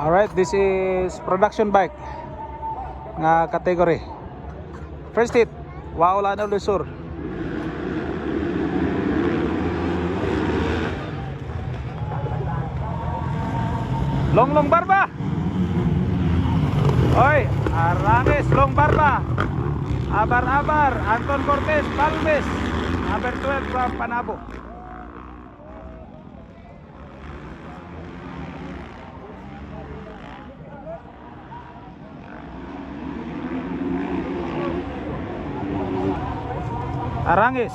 Alright, this is production bike nga category. First hit, Waolano Lusur. Long long barba. Oy, Aranes long barba. Abar Abar, Anton Cortez, Palmes. Number 12 from Panabo. Arangis.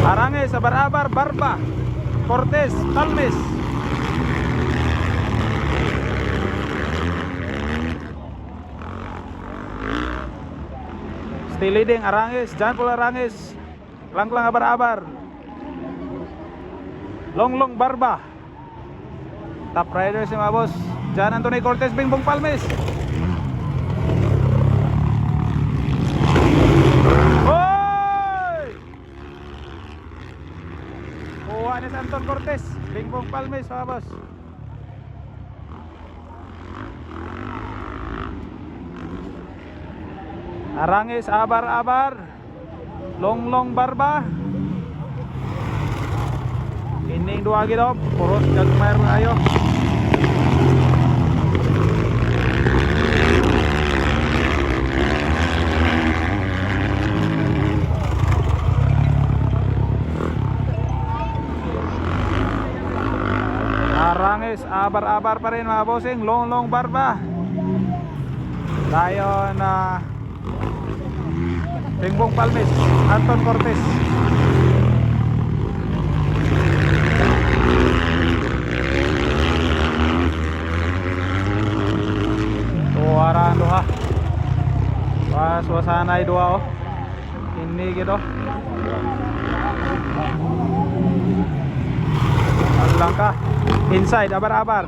Arangis, Abar-Abar, Barba, Cortez, Talmes. Still leading, Arangis, Jan Paul Arangis, Lang-lang Abar-Abar, Long-long Barba, Top rider si mga boss, Jan Anthony Cortez, Bingbong Palmes. Ni Anton Cortez, Bingbong Palmes mga boss. Arangis, abar-abar. Long-long barba. Kining dua gitu, purus gagmayar ayo. Arangis, abar-abar pa rin mga bossing, long-long barba. Tayo na Bingbong Palmes, Anton Cortez. Tuwara duha. Was wasanay duha oh. Ini gitu. Alang ka. Inside, abar-abar.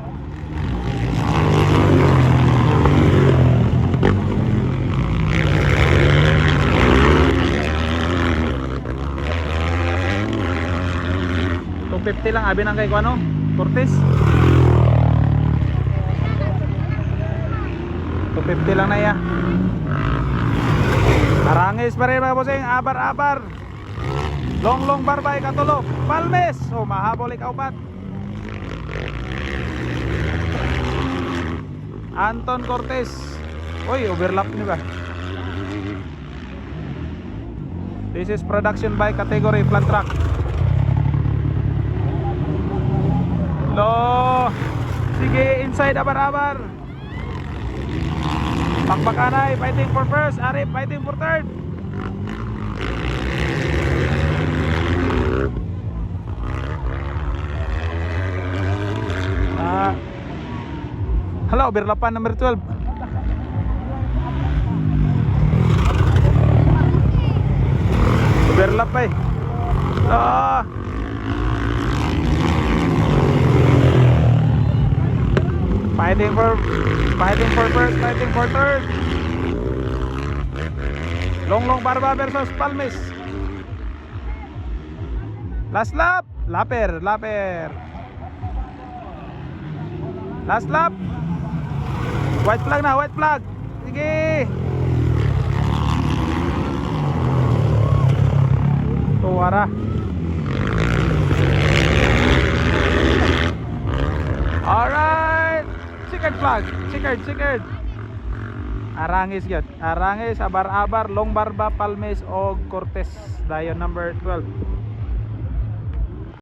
Two fifty lang abi nang kay ko ano? Cortez. 250 lang na iya. Arangis pa rin mga bossing, abar-abar. Long-long barbay katulo. Palmes. Oh, mahabol ikaw pat. Anton Cortez. Uy, overlap niyo ba? This is production by category flat track. Lo. Sige, inside abar-abar. Pakpakanay, fighting for first. Arif, fighting for third. Ah. Hala, overlapan number 12. Overlap pa eh. Ah. Fighting for fighting for first, fighting for third. Long Long Barba versus Palmes. Last lap, Laper, Laper. Last lap. White flag na, white flag. Sige. Tuwara. Alright. Checkered flag. Checkered, checkered. Arangis yun. Arangis, abar-abar, long barba, palmes o cortes. Dayon number 12.